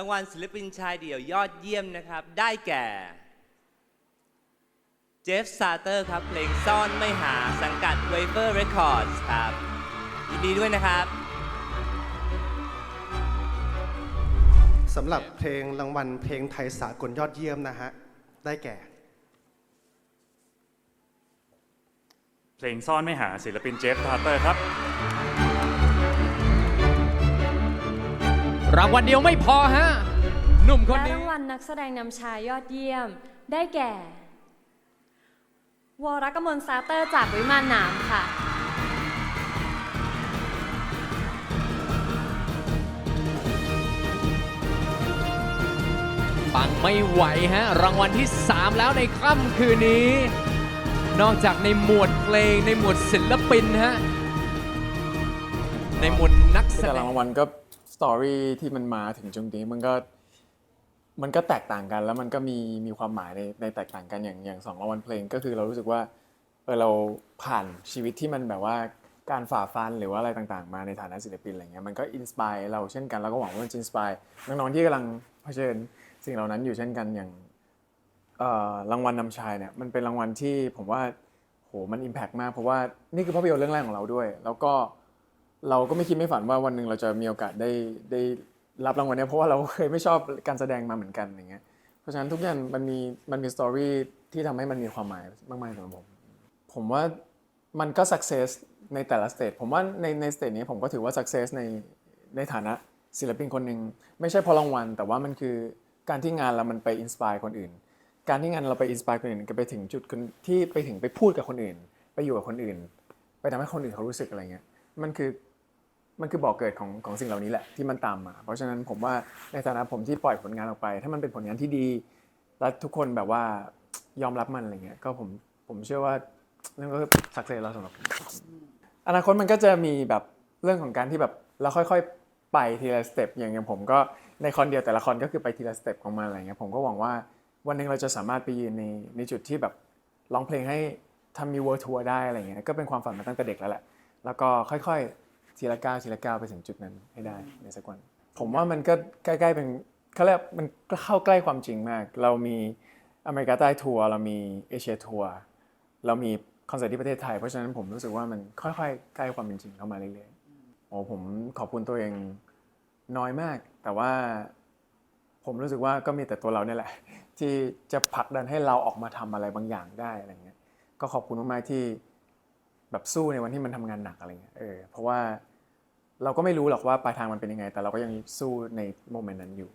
รางวัลศิลปินชายเดี่ยวยอดเยี่ยมนะครับ ได้แก่ เจฟซาเตอร์ครับ เพลงซ่อนไม่หาสังกัด w a v e r Records ครับยินดีด้วยนะครับสำหรับเพลงรางวัลเพลงไทยสากลยอดเยี่ยมนะฮะ ได้แก่ เพลงซ่อนไม่หาศิลปินเจฟทาร์เตอร์ครับ รางวัลเดียวไม่พอฮะ หนุ่มคนและนี้ รางวัลนักแสดงนำชายยอดเยี่ยม ได้แก่ วรกมลซาเตอร์จากวิมานหนามค่ะ ปังไม่ไหวฮะ รางวัลที่ 3 แล้วในค่ำคืนนี้ นอกจากในหมวดเพลงในหมวดศิลปินฮะ ในหมวดนักแสแต่ดละงรางวัลก็ส ตอรี่ที่มันมาถึงจุดนี้มันก็มันก็แตกต่างกันแล้วมันก็มีมีความหมายในในแตกต่างกันอย่างอย่างสองรางวัลเพลงก็คือเรารู้สึกว่าเออเราผ่านชีวิตที่มันแบบว่าการฝ่าฟันหรือว่าอะไรต่างๆ มาในฐานะศิลปินอะไรเงี้ยมันก็อินสปายเราเช่นกันแล้วก็หวังว่ามันจะอินสปายน้องๆที่กำลังเผชิญสิ่งเหล่านั้นอยู่เช่นกันอย่างเอ่อรางวัลนำชายเนี่ยมันเป็นรางวัลที่ผมว่าโหมันอิมแพกมากเพราะว่านี่คือภาพยนตร์เรื่องแรกของเราด้วย แล้วก็ เราก็ไม่คิดไม่ฝันว่าวันหนึ่งเราจะมีโอกาสได้ได้รับรางวัลเนี้ยเพราะว่าเราเคยไม่ชอบการแสดงมาเหมือนกันอย่างเงี้ยเพราะฉะนั้นทุกอย่างมันมีมันมีสตอรี่ที่ทำให้มันมีความหมายมากๆสำหรับผมผมว่ามันก็สักเซสในแต่ละสเตจผมว่าในในสเตจนี้ผมก็ถือว่าสักเซสในในฐานะศิลปินคนหนึ่งไม่ใช่เพราะรางวัล แต่ว่ามันคือการที่งานเรามันไปอินสปายคนอื่น การที่งานเราไปอินสปายคนอื่นก็ไปถึงจุดที่ไปถึงไปพูดกับคนอื่น ไปอยู่กับคนอื่น ไปทำให้คนอื่นเขารู้สึกอะไรเงี้ยมันคือ มันคือบ่อกเกิดของของสิ่งเหล่านี้แหละที่มันตามมา เพราะฉะนั้นผมว่าในฐานะผมที่ปล่อยผลงานออกไป ถ้ามันเป็นผลงานที่ดี และทุกคนแบบว่ายอมรับมันอะไรเงี้ยก็ผมผมเชื่อว่านั่นก็สักเซสแล้วสำหรับผมอนาคตมันก็จะมีแบบเรื่องของการที่แบบเราค่อยๆไปทีละสเต็ปอย่างอย่างผมก็ในคอนเดียวแต่ละคอนก็คือไปทีละสเต็ปของมันอะไรเงี้ยผมก็หวังว่าวันหนึ่งเราจะสามารถไปยืนในในจุดที่แบบร้องเพลงให้ทำมีเวิร์ทัวร์ได้อะไรเงี้ยก็เป็นความฝันมาตั้งแต่เด็กแล้วแหละแล้วก็ค่อยๆ ทีละก้าวทีละก้าวไปถึงจุดนั้นให้ได้ในสักวัน ผมว่ามันก็ใกล้ๆเป็นเขาเรียกมันเข้าใกล้ความจริงมาก เรามีอเมริกาใต้ทัวร์เรามีเอเชียทัวร์เรามีคอนเสิร์ตที่ประเทศไทย เพราะฉะนั้นผมรู้สึกว่ามันค่อยๆใกล้ความเป็นจริงเข้ามาเรื่อยๆโอ้ผมขอบคุณตัวเองน้อยมาก แต่ว่าผมรู้สึกว่าก็มีแต่ตัวเราเนี่ยแหละ ที่จะผลักดันให้เราออกมาทำอะไรบางอย่างได้อะไรเงี้ยก็ขอบคุณมากๆที่แบบสู้ในวันที่มันทำงานหนักอะไรเงี้ยเออเพราะว่า เราก็ไม่รู้หรอกว่าปลายทางมันเป็นยังไง แต่เราก็ยังสู้ในโมเมนต์นั้นอยู่